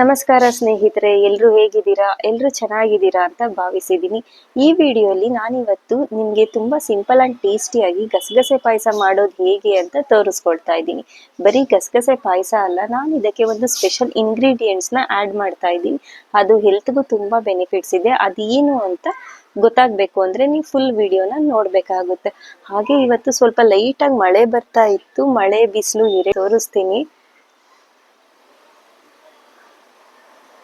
ನಮಸ್ಕಾರ ಸ್ನೇಹಿತರೆ, ಎಲ್ರು ಹೇಗಿದ್ದೀರಾ? ಎಲ್ರು ಚೆನ್ನಾಗಿದ್ದೀರಾ ಅಂತ ಭಾವಿಸಿದ್ದೀನಿ. ಈ ವಿಡಿಯೋಲಿ ನಾನಿವತ್ತು ನಿಮಗೆ ತುಂಬ ಸಿಂಪಲ್ ಆ್ಯಂಡ್ ಟೇಸ್ಟಿಯಾಗಿ ಗಸಗಸೆ ಪಾಯಸ ಮಾಡೋದು ಹೇಗೆ ಅಂತ ತೋರಿಸ್ಕೊಳ್ತಾ ಇದ್ದೀನಿ. ಬರೀ ಗಸಗಸೆ ಪಾಯಸ ಅಲ್ಲ, ನಾನು ಇದಕ್ಕೆ ಒಂದು ಸ್ಪೆಷಲ್ ಇಂಗ್ರೀಡಿಯೆಂಟ್ಸ್ನ ಆ್ಯಡ್ ಮಾಡ್ತಾ ಇದ್ದೀನಿ. ಅದು ಹೆಲ್ತ್ಗೂ ತುಂಬಾ ಬೆನಿಫಿಟ್ಸ್ ಇದೆ. ಅದೇನು ಅಂತ ಗೊತ್ತಾಗಬೇಕು ಅಂದ್ರೆ ನೀವು ಫುಲ್ ವಿಡಿಯೋನ ನೋಡಬೇಕಾಗುತ್ತೆ. ಹಾಗೆ ಇವತ್ತು ಸ್ವಲ್ಪ ಲೈಟಾಗಿ ಮಳೆ ಬರ್ತಾ ಇತ್ತು. ಮಳೆ, ಬಿಸಿಲು, ಇರೆ ತೋರಿಸ್ತೀನಿ.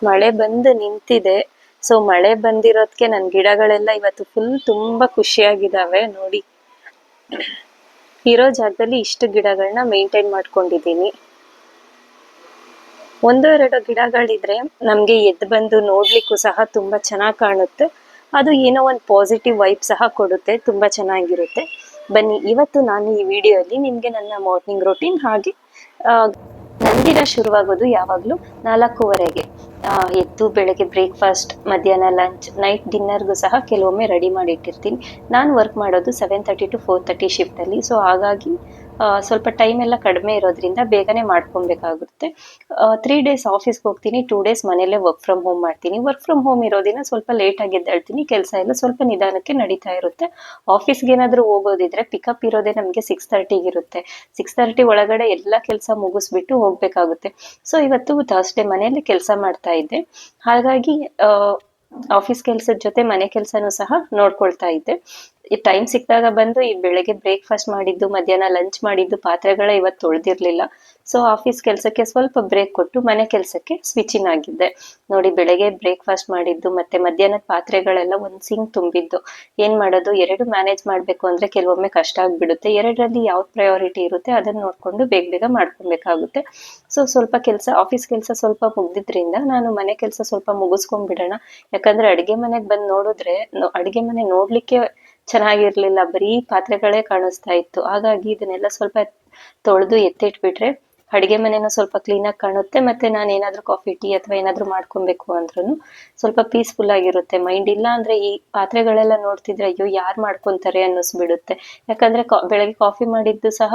ಮಳೆ ಬಂದು ನಿಂತಿದೆ. ಸೊ ಮಳೆ ಬಂದಿರೋದಕ್ಕೆ ನನ್ನ ಗಿಡಗಳೆಲ್ಲ ಇವತ್ತು ಫುಲ್ ತುಂಬಾ ಖುಷಿಯಾಗಿದ್ದಾವೆ ನೋಡಿ. ಇರೋ ಜಾಗದಲ್ಲಿ ಇಷ್ಟು ಗಿಡಗಳನ್ನ ಮೇಂಟೈನ್ ಮಾಡ್ಕೊಂಡಿದ್ದೀನಿ. ಒಂದೋ ಎರಡು ಗಿಡಗಳಿದ್ರೆ ನಮಗೆ ಎದ್ದು ಬಂದು ನೋಡ್ಲಿಕ್ಕೂ ಸಹ ತುಂಬಾ ಚೆನ್ನಾಗಿ ಕಾಣುತ್ತೆ. ಅದು ಏನೋ ಒಂದು ಪಾಸಿಟಿವ್ ವೈಬ್ ಸಹ ಕೊಡುತ್ತೆ ತುಂಬಾ ಚೆನ್ನಾಗಿರುತ್ತೆ. ಬನ್ನಿ ಇವತ್ತು ನಾನು ಈ ವಿಡಿಯೋಲಿ ನಿಮಗೆ ನನ್ನ ಮಾರ್ನಿಂಗ್ ರೊಟೀನ್ ಹಾಗೆ ಆ, ನಂದಿನ ದಿನ ಶುರುವಾಗೋದು ಯಾವಾಗಲೂ ನಾಲ್ಕೂವರೆಗೆ. ಎದ್ದು ಬೆಳಗ್ಗೆ ಬ್ರೇಕ್ಫಾಸ್ಟ್ ಮಧ್ಯಾಹ್ನ ಲಂಚ್ ನೈಟ್ ಡಿನ್ನರ್ಗೂ ಸಹ ಕೆಲವೊಮ್ಮೆ ರೆಡಿ ಮಾಡಿ ಇಟ್ಟಿರ್ತೀನಿ. ನಾನು ವರ್ಕ್ ಮಾಡೋದು seven thirty to four thirty ಶಿಫ್ಟಲ್ಲಿ so ಹಾಗಾಗಿ ಸ್ವಲ್ಪ ಟೈಮ್ ಎಲ್ಲ ಕಡಿಮೆ ಇರೋದ್ರಿಂದ ಬೇಗನೆ ಮಾಡ್ಕೊಬೇಕಾಗುತ್ತೆ ತ್ರೀ ಡೇಸ್ ಆಫೀಸ್ಗೆ ಹೋಗ್ತೀನಿ ಟೂ ಡೇಸ್ ಮನೆಯಲ್ಲೇ ವರ್ಕ್ ಫ್ರಮ್ ಹೋಮ್ ಮಾಡ್ತೀನಿ. ವರ್ಕ್ ಫ್ರಮ್ ಹೋಮ್ ಇರೋದಿನ ಸ್ವಲ್ಪ ಲೇಟ್ ಆಗಿ ಎದ್ದೇಳ್ತೀನಿ, ಕೆಲಸ ಎಲ್ಲ ಸ್ವಲ್ಪ ನಿಧಾನಕ್ಕೆ ನಡೀತಾ ಇರುತ್ತೆ. ಆಫೀಸ್ಗೆ ಏನಾದರೂ ಹೋಗೋದಿದ್ರೆ ಪಿಕಪ್ ಇರೋದೇ ನಮಗೆ ಸಿಕ್ಸ್ ತರ್ಟಿಗೆ ಇರುತ್ತೆ. ಸಿಕ್ಸ್ ತರ್ಟಿ ಒಳಗಡೆ ಎಲ್ಲ ಕೆಲಸ ಮುಗಿಸ್ಬಿಟ್ಟು ಹೋಗ್ಬೇಕಾಗುತ್ತೆ. ಸೊ ಇವತ್ತು ಥರ್ಸ್ಡೇ ಮನೆಯಲ್ಲಿ ಕೆಲಸ ಮಾಡ್ತಾ ಇದ್ದೆ. ಹಾಗಾಗಿ ಆಫೀಸ್ ಕೆಲಸದ ಜೊತೆ ಮನೆ ಕೆಲಸನೂ ಸಹ ನೋಡ್ಕೊಳ್ತಾ ಇದ್ದೆ. ಈ ಟೈಮ್ ಸಿಕ್ಕಿದಾಗ ಬಂದು ಈ ಬೆಳಗ್ಗೆ ಬ್ರೇಕ್ಫಾಸ್ಟ್ ಮಾಡಿದ್ದು, ಮಧ್ಯಾಹ್ನ ಲಂಚ್ ಮಾಡಿದ್ದು, ಪಾತ್ರೆಗಳ ಇವತ್ತು ತೊಳೆದಿರ್ಲಿಲ್ಲ. ಸೊ ಆಫೀಸ್ ಕೆಲಸಕ್ಕೆ ಸ್ವಲ್ಪ ಬ್ರೇಕ್ ಕೊಟ್ಟು ಮನೆ ಕೆಲಸಕ್ಕೆ ಸ್ವಿಚಿನ್ ಆಗಿದ್ದೆ. ನೋಡಿ, ಬೆಳಗ್ಗೆ ಬ್ರೇಕ್ಫಾಸ್ಟ್ ಮಾಡಿದ್ದು, ಮತ್ತೆ ಮಧ್ಯಾಹ್ನದ ಪಾತ್ರೆಗಳೆಲ್ಲ ಒಂದ್ ಸಿಂಗ್ ತುಂಬಿದ್ದು. ಏನ್ ಮಾಡೋದು? ಎರಡು ಮ್ಯಾನೇಜ್ ಮಾಡ್ಬೇಕು ಅಂದ್ರೆ ಕೆಲವೊಮ್ಮೆ ಕಷ್ಟ ಆಗ್ಬಿಡುತ್ತೆ. ಎರಡರಲ್ಲಿ ಯಾವ್ದು ಪ್ರಯಾರಿಟಿ ಇರುತ್ತೆ ಅದನ್ನ ನೋಡ್ಕೊಂಡು ಬೇಗ ಬೇಗ ಮಾಡ್ಕೊಬೇಕಾಗುತ್ತೆ. ಸೊ ಸ್ವಲ್ಪ ಕೆಲಸ ಆಫೀಸ್ ಕೆಲಸ ಸ್ವಲ್ಪ ಮುಗ್ದಿದ್ರಿಂದ ನಾನು ಮನೆ ಕೆಲಸ ಸ್ವಲ್ಪ ಮುಗಿಸ್ಕೊಂಡ್ಬಿಡೋಣ. ಯಾಕಂದ್ರೆ ಅಡಿಗೆ ಮನೆಗೆ ಬಂದು ನೋಡಿದ್ರೆ ಅಡಿಗೆ ಮನೆ ನೋಡ್ಲಿಕ್ಕೆ ಚೆನ್ನಾಗಿರ್ಲಿಲ್ಲ, ಬರೀ ಪಾತ್ರೆಗಳೇ ಕಾಣಿಸ್ತಾ ಇತ್ತು. ಹಾಗಾಗಿ ಇದನ್ನೆಲ್ಲ ಸ್ವಲ್ಪ ತೊಳೆದು ಎತ್ತಿಟ್ಬಿಟ್ರೆ ಅಡಿಗೆ ಮನೇನ ಸ್ವಲ್ಪ ಕ್ಲೀನಾಗಿ ಕಾಣುತ್ತೆ, ಮತ್ತೆ ನಾನು ಏನಾದ್ರೂ ಕಾಫಿ ಟೀ ಅಥವಾ ಏನಾದ್ರೂ ಮಾಡ್ಕೊಬೇಕು ಅಂದ್ರೂ ಸ್ವಲ್ಪ ಪೀಸ್ಫುಲ್ ಆಗಿರುತ್ತೆ. ಮೈಂಡ್ ಇಲ್ಲ ಅಂದ್ರೆ ಈ ಪಾತ್ರೆಗಳೆಲ್ಲ ನೋಡ್ತಿದ್ರೆ ಅಯ್ಯೋ ಯಾರು ಮಾಡ್ಕೊಂತಾರೆ ಅನ್ನಿಸ್ಬಿಡುತ್ತೆ. ಯಾಕಂದ್ರೆ ಬೆಳಗ್ಗೆ ಕಾಫಿ ಮಾಡಿದ್ದು ಸಹ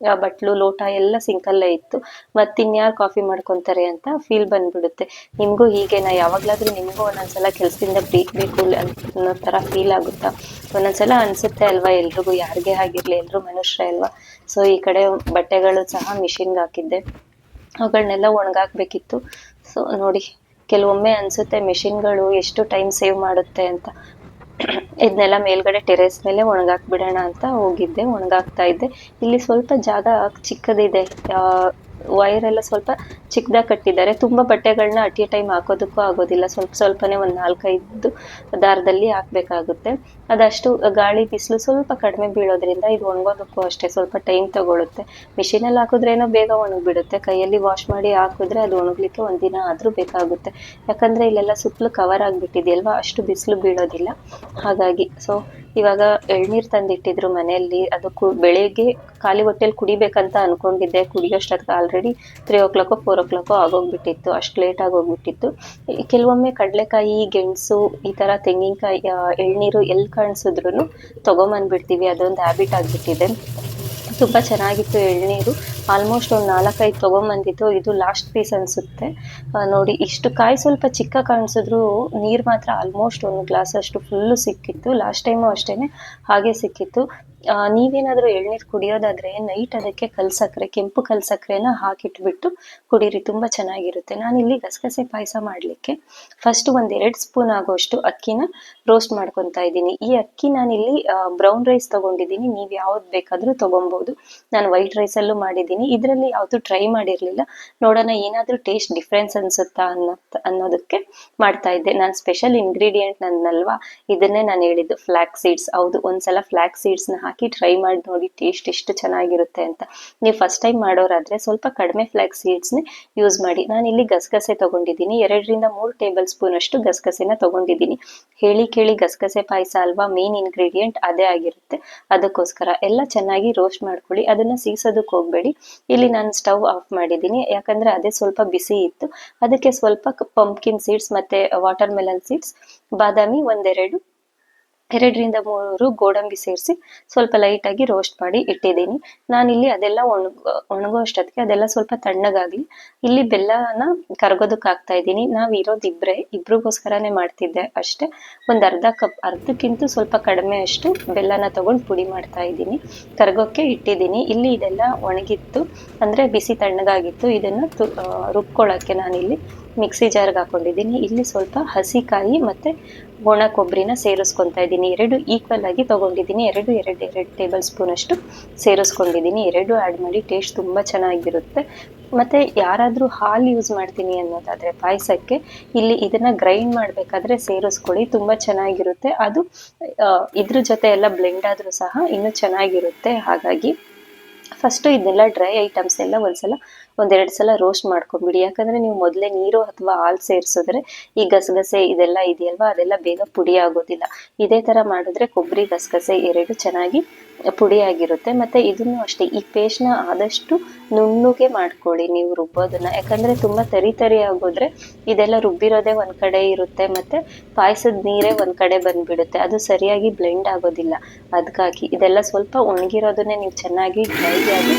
ಬಟ್ಲು, ಲೋಟ ಎಲ್ಲ ಸಿಂಕಲ್ಲೇ ಇತ್ತು. ಮತ್ತಿನ್ಯಾರು ಕಾಫಿ ಮಾಡ್ಕೊಂತಾರೆ ಅಂತ ಫೀಲ್ ಬಂದ್ಬಿಡುತ್ತೆ. ನಿಮಗೂ ಹೀಗೇನಾ ಯಾವಾಗ್ಲಾದ್ರೂ ನಿಮಗೂ ಒಂದೊಂದ್ಸಲ ಕೆಲಸದಿಂದ ಬ್ರೇಕ್ ಬೇಕು ಅನ್ನೋ ತರ ಫೀಲ್ ಆಗುತ್ತಾ? ಒಂದೊಂದ್ಸಲ ಅನ್ಸುತ್ತೆ ಅಲ್ವಾ, ಎಲ್ರಿಗೂ ಯಾರಿಗೆ ಆಗಿರ್ಲಿ ಎಲ್ಲರೂ ಮನುಷ್ಯರೇ ಅಲ್ವಾ? ಸೊ ಈ ಕಡೆ ಬಟ್ಟೆಗಳು ಸಹ ಮಿಷಿನ್ಗೆ ಹಾಕಿದ್ದೆ. ಅವುಗಳನ್ನೆಲ್ಲ ಒಣಗಾಕ್ಬೇಕಿತ್ತು. ಸೊ ನೋಡಿ, ಕೆಲವೊಮ್ಮೆ ಅನ್ಸುತ್ತೆ ಮೆಷಿನ್ಗಳು ಎಷ್ಟು ಟೈಮ್ ಸೇವ್ ಮಾಡುತ್ತೆ ಅಂತ. ಇದನ್ನೆಲ್ಲ ಮೇಲ್ಗಡೆ ಟೆರೇಸ್ ಮೇಲೆ ಒಣಗಾಕ್ ಬಿಡೋಣ ಅಂತ ಹೋಗಿದ್ದೆ, ಒಣಗಾಕ್ತಾ ಇದ್ದೆ. ಇಲ್ಲಿ ಸ್ವಲ್ಪ ಜಾಗ ಚಿಕ್ಕದಿದೆ. ವೈರ್ ಎಲ್ಲ ಸ್ವಲ್ಪ ಚಿಕ್ಕದಾಗಿ ಕಟ್ಟಿದ್ದಾರೆ. ತುಂಬಾ ಬಟ್ಟೆಗಳನ್ನ ಅಟ್ ಎ ಟೈಮ್ ಹಾಕೋದಕ್ಕೂ ಆಗೋದಿಲ್ಲ. ಸ್ವಲ್ಪ ಸ್ವಲ್ಪನೇ ಒಂದು ನಾಲ್ಕೈದು ದಾರದಲ್ಲಿ ಹಾಕ್ಬೇಕಾಗುತ್ತೆ. ಅದಷ್ಟು ಗಾಳಿ ಬಿಸಿಲು ಸ್ವಲ್ಪ ಕಡಿಮೆ ಬೀಳೋದ್ರಿಂದ ಇದು ಒಣಗೋದಕ್ಕೂ ಅಷ್ಟೇ ಸ್ವಲ್ಪ ಟೈಮ್ ತಗೊಳುತ್ತೆ. ಮಿಷಿನಲ್ಲಿ ಹಾಕಿದ್ರೇನೋ ಬೇಗ ಒಣಗಿಬಿಡುತ್ತೆ. ಕೈಯಲ್ಲಿ ವಾಶ್ ಮಾಡಿ ಹಾಕಿದ್ರೆ ಅದು ಒಣಗ್ಲಿಕ್ಕೆ ಒಂದಿನ ಆದರೂ ಬೇಕಾಗುತ್ತೆ. ಯಾಕಂದ್ರೆ ಇಲ್ಲೆಲ್ಲ ಸುತ್ತಲೂ ಕವರ್ ಆಗಿಬಿಟ್ಟಿದೆಯಲ್ವಾ? ಅಷ್ಟು ಬಿಸಿಲು ಬೀಳೋದಿಲ್ಲ. ಹಾಗಾಗಿ ಸೊ ಇವಾಗ ಎಳ್ನೀರು ತಂದಿಟ್ಟಿದ್ರು ಮನೆಯಲ್ಲಿ. ಅದು ಕು, ಬೆಳಿಗ್ಗೆ ಖಾಲಿ ಹೊಟ್ಟೆಲಿ ಕುಡಿಬೇಕಂತ ಅನ್ಕೊಂಡಿದ್ದೆ. ಕುಡಿಯೋಷ್ಟೊತ್ತಿಗೆ ಆಲ್ರೆಡಿ ತ್ರೀ ಓ ಕ್ಲಾಕೋ ಓ ಕ್ಲಾಕೋ ಆಗೋಗ್ಬಿಟ್ಟಿತ್ತು, ಅಷ್ಟು ಲೇಟ್ ಆಗೋಗ್ಬಿಟ್ಟಿತ್ತು. ಕೆಲವೊಮ್ಮೆ ಕಡಲೆಕಾಯಿ, ಗೆಣಸು, ಈ ತರ ತೆಂಗಿನಕಾಯಿ ಎಳ್ನೀರು ಎಲ್ಲಿ ಕಾಣಿಸಿದ್ರು ತಗೊಂಬಂದ್ಬಿಡ್ತೀವಿ, ಅದೊಂದು ಹ್ಯಾಬಿಟ್ ಆಗ್ಬಿಟ್ಟಿದೆ. ತುಂಬ ಚೆನ್ನಾಗಿತ್ತು ಎಳ್ನೀರು. ಆಲ್ಮೋಸ್ಟ್ ಒಂದು ನಾಲ್ಕೈದು ತೊಗೊಂಬಂದಿತ್ತು, ಇದು ಲಾಸ್ಟ್ ಪೀಸ್ ಅನ್ಸುತ್ತೆ. ನೋಡಿ, ಇಷ್ಟು ಕಾಯಿ ಸ್ವಲ್ಪ ಚಿಕ್ಕ ಕಾಣಿಸಿದ್ರು ನೀರು ಮಾತ್ರ ಆಲ್ಮೋಸ್ಟ್ ಒಂದು ಗ್ಲಾಸ್ ಅಷ್ಟು ಫುಲ್ಲು ಸಿಕ್ಕಿತ್ತು. ಲಾಸ್ಟ್ ಟೈಮು ಅಷ್ಟೇನೆ ಹಾಗೆ ಸಿಕ್ಕಿತ್ತು. ನೀವೇನಾದ್ರೂ ಎಳ್ನೀರು ಕುಡಿಯೋದಾದ್ರೆ ನೈಟ್ ಅದಕ್ಕೆ ಕಲ್ ಸಕ್ಕರೆ ಕೆಂಪು ಕಲ್ ಸಕ್ಕರೆನ ಹಾಕಿಟ್ಬಿಟ್ಟು ಕುಡೀರಿ, ತುಂಬಾ ಚೆನ್ನಾಗಿರುತ್ತೆ. ನಾನಿಲ್ಲಿ ಗಸಗಸೆ ಪಾಯಸ ಮಾಡಲಿಕ್ಕೆ ಫಸ್ಟ್ ಒಂದ್ ಎರಡು ಸ್ಪೂನ್ ಆಗೋಷ್ಟು ಅಕ್ಕಿನ ರೋಸ್ಟ್ ಮಾಡ್ಕೊತಾ ಇದ್ದೀನಿ. ಈ ಅಕ್ಕಿ ನಾನಿಲ್ಲಿ ಬ್ರೌನ್ ರೈಸ್ ತಗೊಂಡಿದ್ದೀನಿ. ನೀವು ಯಾವ್ದು ಬೇಕಾದ್ರೂ ತೊಗೊಬೋದು. ನಾನು ವೈಟ್ ರೈಸಲ್ಲೂ ಮಾಡಿದ್ದೀನಿ. ಇದರಲ್ಲಿ ಯಾವುದು ಟ್ರೈ ಮಾಡಿರಲಿಲ್ಲ. ನೋಡೋಣ ಏನಾದರೂ ಟೇಸ್ಟ್ ಡಿಫ್ರೆನ್ಸ್ ಅನ್ಸುತ್ತಾ ಅನ್ನೋ ಅನ್ನೋದಕ್ಕೆ ಮಾಡ್ತಾ ಇದ್ದೆ. ನಾನು ಸ್ಪೆಷಲ್ ಇಂಗ್ರೀಡಿಯೆಂಟ್ ನನ್ನಲ್ವಾ? ಇದನ್ನೇ ನಾನು ಹೇಳಿದ್ದು ಫ್ಲಾಕ್ ಸೀಡ್ಸ್ ಹೌದು, ಒಂದ್ಸಲ ಫ್ಲಾಕ್ ಸೀಡ್ಸ್ನ ಹಾಕಿ ಟ್ರೈ ಮಾಡಿ ನೋಡಿ ಟೇಸ್ಟ್ ಎಷ್ಟು ಚೆನ್ನಾಗಿರುತ್ತೆ ಅಂತ. ನೀವು ಫಸ್ಟ್ ಟೈಮ್ ಮಾಡೋರಾದ್ರೆ ಸ್ವಲ್ಪ ಕಡಿಮೆ ಫ್ಲಾಕ್ ಸೀಡ್ಸ್ನೇ ಯೂಸ್ ಮಾಡಿ. ನಾನು ಇಲ್ಲಿ ಗಸಗಸೆ ತಗೊಂಡಿದ್ದೀನಿ. ಎರಡರಿಂದ ಮೂರು ಟೇಬಲ್ ಸ್ಪೂನ್ ಅಷ್ಟು ಗಸಗಸೆನ ತಗೊಂಡಿದ್ದೀನಿ. ಹೇಳಿ ಕೇಳಿ ಗಸಗಸೆ ಪಾಯಸ ಅಲ್ವಾ ಮೇನ್ ಇಂಗ್ರೀಡಿಯೆಂಟ್ ಅದೇ ಆಗಿರುತ್ತೆ. ಅದಕ್ಕೋಸ್ಕರ ಎಲ್ಲ ಚೆನ್ನಾಗಿ ರೋಸ್ಟ್ ಮಾಡ್ಕೊಳ್ಳಿ. ಅದನ್ನ ಸೀಸೋದಕ್ಕೆ ಹೋಗ್ಬೇಡಿ. ಇಲ್ಲಿ ನಾನು ಸ್ಟವ್ ಆಫ್ ಮಾಡಿದ್ದೀನಿ. ಯಾಕಂದ್ರೆ ಅದೇ ಸ್ವಲ್ಪ ಬಿಸಿ ಇತ್ತು. ಅದಕ್ಕೆ ಸ್ವಲ್ಪ ಪಂಪ್ಕಿನ್ ಸೀಡ್ಸ್ ಮತ್ತೆ ವಾಟರ್ ಮೆಲನ್ ಸೀಡ್ಸ್ ಬಾದಾಮಿ ಒಂದೆರಡು ಎರಡರಿಂದ ಮೂರು ಗೋಡಂಬಿ ಸೇರಿಸಿ ಸ್ವಲ್ಪ ಲೈಟಾಗಿ ರೋಸ್ಟ್ ಮಾಡಿ ಇಟ್ಟಿದ್ದೀನಿ. ನಾನಿಲ್ಲಿ ಅದೆಲ್ಲ ಒಣಗ, ಒಣಗೋ ಅಷ್ಟೊತ್ತಿಗೆ ಅದೆಲ್ಲ ಸ್ವಲ್ಪ ತಣ್ಣಗಾಗಲಿ. ಇಲ್ಲಿ ಬೆಲ್ಲನ ಕರಗೋದಕ್ಕೆ ಹಾಕ್ತಾ ಇದ್ದೀನಿ. ನಾವು ಇರೋದು ಇಬ್ಬರೇ ಇಬ್ರಿಗೋಸ್ಕರನೇ ಮಾಡ್ತಿದ್ದೆ ಅಷ್ಟೇ. ಒಂದು ಅರ್ಧ ಕಪ್, ಅರ್ಧಕ್ಕಿಂತ ಸ್ವಲ್ಪ ಕಡಿಮೆ ಅಷ್ಟು ಬೆಲ್ಲನ ತಗೊಂಡು ಪುಡಿ ಮಾಡ್ತಾ ಇದ್ದೀನಿ. ಕರಗೋಕ್ಕೆ ಇಟ್ಟಿದ್ದೀನಿ. ಇಲ್ಲಿ ಇದೆಲ್ಲ ಒಣಗಿತ್ತು. ಅಂದರೆ ಬಿಸಿ ತಣ್ಣಗಾಗಿತ್ತು. ಇದನ್ನು ತು ರುಬ್ಕೊಳ್ಳೋಕ್ಕೆ ನಾನಿಲ್ಲಿ ಮಿಕ್ಸಿ ಜಾರ್ಗೆ ಹಾಕೊಂಡಿದ್ದೀನಿ. ಇಲ್ಲಿ ಸ್ವಲ್ಪ ಹಸಿಕಾಯಿ ಮತ್ತು ಒಣ ಕೊಬ್ಬರಿನ ಸೇರಿಸ್ಕೊತಾ ಇದ್ದೀನಿ. ಎರಡು ಈಕ್ವಲ್ ಆಗಿ ತೊಗೊಂಡಿದ್ದೀನಿ. ಎರಡು ಎರಡು ಎರಡು ಟೇಬಲ್ ಸ್ಪೂನ್ ಅಷ್ಟು ಸೇರಿಸ್ಕೊಂಡಿದ್ದೀನಿ. ಎರಡು ಆ್ಯಡ್ ಮಾಡಿ ಟೇಸ್ಟ್ ತುಂಬ ಚೆನ್ನಾಗಿರುತ್ತೆ. ಮತ್ತು ಯಾರಾದರೂ ಹಾಲು ಯೂಸ್ ಮಾಡ್ತೀನಿ ಅನ್ನೋದಾದರೆ ಪಾಯಸಕ್ಕೆ ಇಲ್ಲಿ ಇದನ್ನು ಗ್ರೈಂಡ್ ಮಾಡಬೇಕಾದ್ರೆ ಸೇರಿಸ್ಕೊಳ್ಳಿ. ತುಂಬ ಚೆನ್ನಾಗಿರುತ್ತೆ. ಅದು ಇದ್ರ ಜೊತೆ ಎಲ್ಲ ಬ್ಲೆಂಡ್ ಆದರೂ ಸಹ ಇನ್ನೂ ಚೆನ್ನಾಗಿರುತ್ತೆ. ಹಾಗಾಗಿ ಫಸ್ಟು ಇದನ್ನೆಲ್ಲ ಡ್ರೈ ಐಟಮ್ಸ್ ಎಲ್ಲ ಒಂದ್ಸಲ ಒಂದೆರಡು ಸಲ ರೋಸ್ಟ್ ಮಾಡ್ಕೊಂಬಿಡಿ ಯಾಕಂದರೆ ನೀವು ಮೊದಲೇ ನೀರು ಅಥವಾ ಹಾಲು ಸೇರಿಸಿದ್ರೆ ಈ ಗಸಗಸೆ ಇದೆಲ್ಲ ಇದೆಯಲ್ವಾ? ಅದೆಲ್ಲ ಬೇಗ ಪುಡಿ ಆಗೋದಿಲ್ಲ. ಇದೇ ಥರ ಮಾಡಿದ್ರೆ ಕೊಬ್ಬರಿ ಗಸಗಸೆ ಎರಡು ಚೆನ್ನಾಗಿ ಪುಡಿಯಾಗಿರುತ್ತೆ ಮತ್ತು ಇದನ್ನು ಅಷ್ಟೇ, ಈ ಪೇಸ್ಟ್ನ ಆದಷ್ಟು ನುಣ್ಣಗೆ ಮಾಡ್ಕೊಳ್ಳಿ ನೀವು ರುಬ್ಬೋದನ್ನು. ಯಾಕಂದರೆ ತುಂಬ ತರಿ ತರಿ ಆಗೋದ್ರೆ ಇದೆಲ್ಲ ರುಬ್ಬಿರೋದೇ ಒಂದು ಕಡೆ ಇರುತ್ತೆ, ಮತ್ತು ಪಾಯಸದ ನೀರೇ ಒಂದು ಕಡೆ ಬಂದುಬಿಡುತ್ತೆ. ಅದು ಸರಿಯಾಗಿ ಬ್ಲೆಂಡ್ ಆಗೋದಿಲ್ಲ. ಅದಕ್ಕಾಗಿ ಇದೆಲ್ಲ ಸ್ವಲ್ಪ ಒಣಗಿರೋದನ್ನೇ ನೀವು ಚೆನ್ನಾಗಿ ಡ್ರೈ ಆಗಿ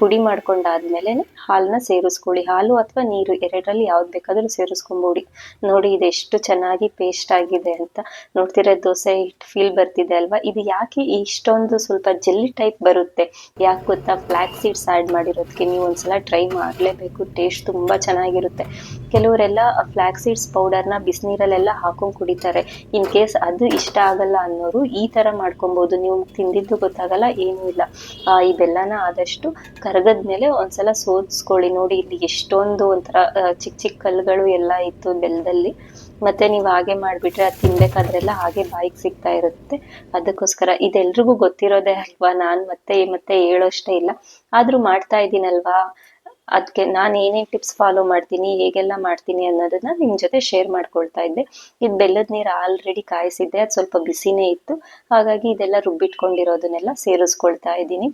ಪುಡಿ ಮಾಡ್ಕೊಂಡಾದ್ಮೇಲೆ ಹಾಲನ್ನ ಸೇರಿಸ್ಕೊಳ್ಳಿ. ಹಾಲು ಅಥವಾ ನೀರು ಎರಡರಲ್ಲಿ ಯಾವ್ದು ಬೇಕಾದರೂ ಸೇರಿಸ್ಕೊಂಬಿಡಿ ನೋಡಿ, ಇದೆಷ್ಟು ಚೆನ್ನಾಗಿ ಪೇಸ್ಟ್ ಆಗಿದೆ ಅಂತ. ನೋಡ್ತಿರೋ, ದೋಸೆ ಹಿಟ್ಟು ಫೀಲ್ ಬರ್ತಿದೆ ಅಲ್ವಾ? ಇದು ಯಾಕೆ ಇಷ್ಟೊಂದು ಸ್ವಲ್ಪ ಜೆಲ್ಲಿ ಟೈಪ್ ಬರುತ್ತೆ? ಯಾಕೆ ಗೊತ್ತಾ? ಫ್ಲಾಕ್ ಸೀಡ್ಸ್ ಆ್ಯಡ್ ಮಾಡಿರೋದಕ್ಕೆ ನೀವು ಒಂದ್ಸಲ ಟ್ರೈ ಮಾಡಲೇಬೇಕು. ಟೇಸ್ಟ್ ತುಂಬ ಚೆನ್ನಾಗಿರುತ್ತೆ. ಕೆಲವರೆಲ್ಲ ಫ್ಲಾಕ್ ಸೀಡ್ಸ್ ಪೌಡರ್ನ ಬಿಸಿನೀರಲ್ಲೆಲ್ಲ ಹಾಕೊಂಡು ಕುಡಿತಾರೆ. ಇನ್ ಕೇಸ್ ಅದು ಇಷ್ಟ ಆಗಲ್ಲ ಅನ್ನೋರು ಈ ಥರ ಮಾಡ್ಕೊಬೋದು. ನೀವು ತಿಂದಿದ್ದು ಗೊತ್ತಾಗಲ್ಲ, ಏನೂ ಇಲ್ಲ. ಈ ಬೆಲ್ಲನ ಆದಷ್ಟು ಕರಗದ್ಮೇಲೆ ಒಂದ್ಸಲ ಸೋದಿಸ್ಕೊಳ್ಳಿ ನೋಡಿ, ಇಲ್ಲಿ ಎಷ್ಟೊಂದು ಒಂಥರ ಚಿಕ್ಕ ಚಿಕ್ಕ ಕಲ್ಲುಗಳು ಎಲ್ಲ ಇತ್ತು ಬೆಲ್ಲದಲ್ಲಿ ಮತ್ತೆ ನೀವು ಹಾಗೆ ಮಾಡಿಬಿಟ್ರೆ ಅದು ತಿನ್ಬೇಕಾದ್ರೆಲ್ಲ ಹಾಗೆ ಬಾಯಿಗೆ ಸಿಗ್ತಾ ಇರುತ್ತೆ. ಅದಕ್ಕೋಸ್ಕರ ಇದೆಲ್ರಿಗೂ ಗೊತ್ತಿರೋದೇ ಅಲ್ವಾ? ನಾನು ಮತ್ತೆ ಮತ್ತೆ ಹೇಳೋಷ್ಟೇ ಇಲ್ಲ. ಆದರೂ ಮಾಡ್ತಾ ಇದ್ದೀನಲ್ವಾ? ಅದಕ್ಕೆ ನಾನು ಏನೇನು ಟಿಪ್ಸ್ ಫಾಲೋ ಮಾಡ್ತೀನಿ, ಹೇಗೆಲ್ಲ ಮಾಡ್ತೀನಿ ಅನ್ನೋದನ್ನ ನಿಮ್ಮ ಜೊತೆ ಶೇರ್ ಮಾಡ್ಕೊಳ್ತಾ ಇದ್ದೆ. ಇದು ಬೆಲ್ಲದ ನೀರು ಆಲ್ರೆಡಿ ಕಾಯಿಸಿದ್ದೆ, ಅದು ಸ್ವಲ್ಪ ಬಿಸಿನೇ ಇತ್ತು. ಹಾಗಾಗಿ ಇದೆಲ್ಲ ರುಬ್ಬಿಟ್ಕೊಂಡಿರೋದನ್ನೆಲ್ಲ ಸೇರಿಸ್ಕೊಳ್ತಾ ಇದ್ದೀನಿ.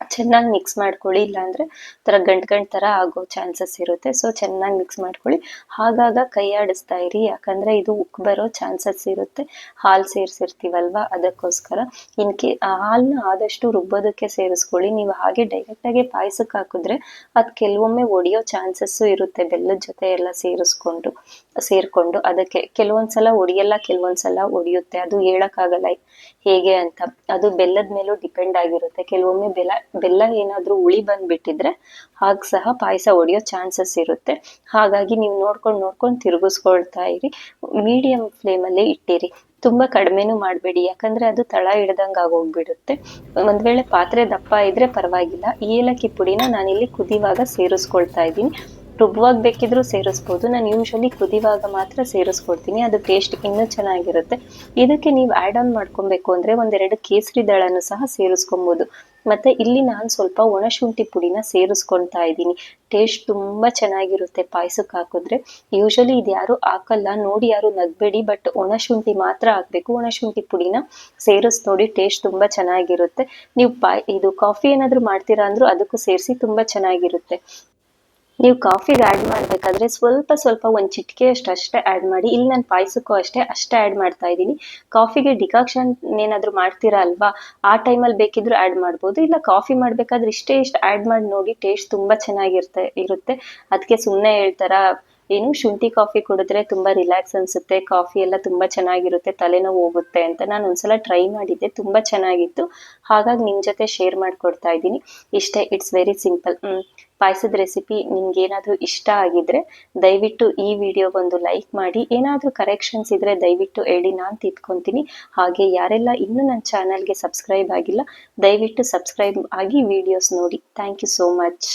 ಚೆನ್ನಾಗಿ ಮಿಕ್ಸ್ ಮಾಡ್ಕೊಳ್ಳಿ, ಇಲ್ಲಾಂದರೆ ಒಂಥರ ಗಂಟು ಗಂಟು ಥರ ಆಗೋ ಚಾನ್ಸಸ್ ಇರುತ್ತೆ. ಸೊ ಚೆನ್ನಾಗಿ ಮಿಕ್ಸ್ ಮಾಡ್ಕೊಳ್ಳಿ. ಹಾಗಾಗ ಕೈ ಆಡಿಸ್ತಾ ಇರಿ. ಯಾಕಂದರೆ ಇದು ಉಕ್ ಬರೋ ಚಾನ್ಸಸ್ ಇರುತ್ತೆ. ಹಾಲು ಸೇರಿಸಿರ್ತೀವಲ್ವ? ಅದಕ್ಕೋಸ್ಕರ ಇನ್ ಕೇ ಹಾಲನ್ನ ಆದಷ್ಟು ರುಬ್ಬೋದಕ್ಕೆ ಸೇರಿಸ್ಕೊಳ್ಳಿ. ನೀವು ಹಾಗೆ ಡೈರೆಕ್ಟಾಗಿ ಪಾಯಸಕ್ಕೆ ಹಾಕಿದ್ರೆ ಅದು ಕೆಲವೊಮ್ಮೆ ಒಡೆಯೋ ಚಾನ್ಸಸ್ಸು ಇರುತ್ತೆ. ಬೆಲ್ಲದ ಜೊತೆ ಎಲ್ಲ ಸೇರಿಸ್ಕೊಂಡು, ಸೇರಿಕೊಂಡು ಅದಕ್ಕೆ. ಕೆಲವೊಂದ್ಸಲ ಸಲ ಒಡೆಯಲ್ಲ ಕೆಲವೊಂದು ಸಲ ಒಡೆಯುತ್ತೆ. ಅದು ಹೇಳೋಕ್ಕಾಗಲ್ಲ. ಹೇಗೆ ಅಂತ, ಅದು ಬೆಲ್ಲದ ಮೇಲೂ ಡಿಪೆಂಡ್ ಆಗಿರುತ್ತೆ. ಕೆಲವೊಮ್ಮೆ ಬೆಲ್ಲ ಬೆಲ್ಲ ಏನಾದರೂ ಉಳಿ ಬಂದ್ಬಿಟ್ಟಿದ್ರೆ ಹಾಗೆ ಸಹ ಪಾಯಸ ಒಡೆಯೋ ಚಾನ್ಸಸ್ ಇರುತ್ತೆ. ಹಾಗಾಗಿ ನೀವು ನೋಡ್ಕೊಂಡು ನೋಡ್ಕೊಂಡು ತಿರುಗಿಸ್ಕೊಳ್ತಾ ಇರಿ. ಮೀಡಿಯಂ ಫ್ಲೇಮಲ್ಲೇ ಇಟ್ಟಿರಿ. ತುಂಬ ಕಡಿಮೆನೂ ಮಾಡಬೇಡಿ. ಯಾಕಂದ್ರೆ ಅದು ತಳ ಹಿಡ್ದಂಗೆ ಆಗೋಗ್ಬಿಡುತ್ತೆ. ಒಂದು ವೇಳೆ ಪಾತ್ರೆ ದಪ್ಪ ಇದ್ರೆ ಪರವಾಗಿಲ್ಲ. ಏಲಕ್ಕಿ ಪುಡಿನ ನಾನಿಲ್ಲಿ ಕುದಿವಾಗ ಸೇರಿಸ್ಕೊಳ್ತಾ ಇದ್ದೀನಿ. ರುಬ್ಬುವಾಗ ಬೇಕಿದ್ರೂ ಸೇರಿಸ್ಬೋದು. ನಾನು ಯೂಶ್ವಲಿ ಕುದಿವಾಗ ಮಾತ್ರ ಸೇರಿಸ್ಕೊಡ್ತೀನಿ. ಅದು ಟೇಸ್ಟ್ ಇನ್ನೂ ಚೆನ್ನಾಗಿರುತ್ತೆ. ಇದಕ್ಕೆ ನೀವು ಆ್ಯಡ್ ಆನ್ ಮಾಡ್ಕೊಬೇಕು ಅಂದರೆ ಒಂದೆರಡು ಕೇಸರಿ ದಳನೂ ಸಹ ಸೇರಿಸ್ಕೊಬೋದು. ಮತ್ತು ಇಲ್ಲಿ ನಾನು ಸ್ವಲ್ಪ ಒಣಶುಂಠಿ ಪುಡಿನ ಸೇರಿಸ್ಕೊತಾ ಇದ್ದೀನಿ. ಟೇಸ್ಟ್ ತುಂಬ ಚೆನ್ನಾಗಿರುತ್ತೆ ಪಾಯಸಕ್ಕೆ ಹಾಕಿದ್ರೆ. ಯೂಶಲಿ ಇದು ಯಾರು ಹಾಕಲ್ಲ. ನೋಡಿ ಯಾರು ನಗಬೇಡಿ ಬಟ್ ಒಣಶುಂಠಿ ಮಾತ್ರ ಹಾಕಬೇಕು. ಒಣಶುಂಠಿ ಪುಡಿನ ಸೇರಿಸ್ ನೋಡಿ ಟೇಸ್ಟ್ ತುಂಬ ಚೆನ್ನಾಗಿರುತ್ತೆ. ನೀವು ಪಾಯ್ ಇದು ಕಾಫಿ ಏನಾದರೂ ಮಾಡ್ತೀರಾ ಅಂದರೂ ಅದಕ್ಕೂ ಸೇರಿಸಿ ತುಂಬ ಚೆನ್ನಾಗಿರುತ್ತೆ. ನೀವು ಕಾಫಿಗೆ ಆ್ಯಡ್ ಮಾಡಬೇಕಾದ್ರೆ ಸ್ವಲ್ಪ ಸ್ವಲ್ಪ ಒಂದು ಚಿಟಿಕೆಯಷ್ಟು ಅಷ್ಟೇ ಆ್ಯಡ್ ಮಾಡಿ, ಇಲ್ಲಿ ನಾನು ಪಾಯಸಕ್ಕೂ ಅಷ್ಟೇ ಅಷ್ಟೇ ಆ್ಯಡ್ ಮಾಡ್ತಾ ಇದ್ದೀನಿ. ಕಾಫಿಗೆ ಡಿಕಾಕ್ಷನ್ ಏನಾದರೂ ಮಾಡ್ತೀರಾ ಅಲ್ವಾ? ಆ ಟೈಮಲ್ಲಿ ಬೇಕಿದ್ರು ಆ್ಯಡ್ ಮಾಡ್ಬೋದು. ಇಲ್ಲ ಕಾಫಿ ಮಾಡಬೇಕಾದ್ರೆ ಇಷ್ಟೇ ಇಷ್ಟು ಆ್ಯಡ್ ಮಾಡಿ ನೋಡಿ ಟೇಸ್ಟ್ ತುಂಬ ಚೆನ್ನಾಗಿರುತ್ತೆ ಇರುತ್ತೆ. ಅದಕ್ಕೆ ಸುಮ್ಮನೆ ಹೇಳ್ತಾರಾ ಏನು ಶುಂಠಿ ಕಾಫಿ ಕುಡಿದ್ರೆ ತುಂಬಾ ರಿಲ್ಯಾಕ್ಸ್ ಅನ್ಸುತ್ತೆ, ಕಾಫಿ ಎಲ್ಲ ತುಂಬಾ ಚೆನ್ನಾಗಿರುತ್ತೆ, ತಲೆನೋವು ಹೋಗುತ್ತೆ ಅಂತ ನಾನು ಒಂದ್ಸಲ ಟ್ರೈ ಮಾಡಿದ್ದೆ, ತುಂಬಾ ಚೆನ್ನಾಗಿತ್ತು. ಹಾಗಾಗಿ ನಿಮ್ಮ ಜೊತೆ ಶೇರ್ ಮಾಡ್ಕೊಡ್ತಾ ಇದ್ದೀನಿ. ಇಷ್ಟೇ, ಇಟ್ಸ್ ವೆರಿ ಸಿಂಪಲ್. ಪಾಯಸದ ರೆಸಿಪಿ ನಿಮ್ಗೆ ಏನಾದರೂ ಇಷ್ಟ ಆಗಿದ್ರೆ ದಯವಿಟ್ಟು ಈ ವಿಡಿಯೋ ಒಂದು ಲೈಕ್ ಮಾಡಿ, ಏನಾದರೂ ಕರೆಕ್ಷನ್ಸ್ ಇದ್ರೆ ದಯವಿಟ್ಟು ಹೇಳಿ ನಾನು ತಿದ್ಕೊತೀನಿ. ಹಾಗೆ ಯಾರೆಲ್ಲ ಇನ್ನೂ ನನ್ನ ಚಾನಲ್ಗೆ ಸಬ್ಸ್ಕ್ರೈಬ್ ಆಗಿಲ್ಲ, ದಯವಿಟ್ಟು ಸಬ್ಸ್ಕ್ರೈಬ್ ಆಗಿ ವಿಡಿಯೋಸ್ ನೋಡಿ. Thank you so much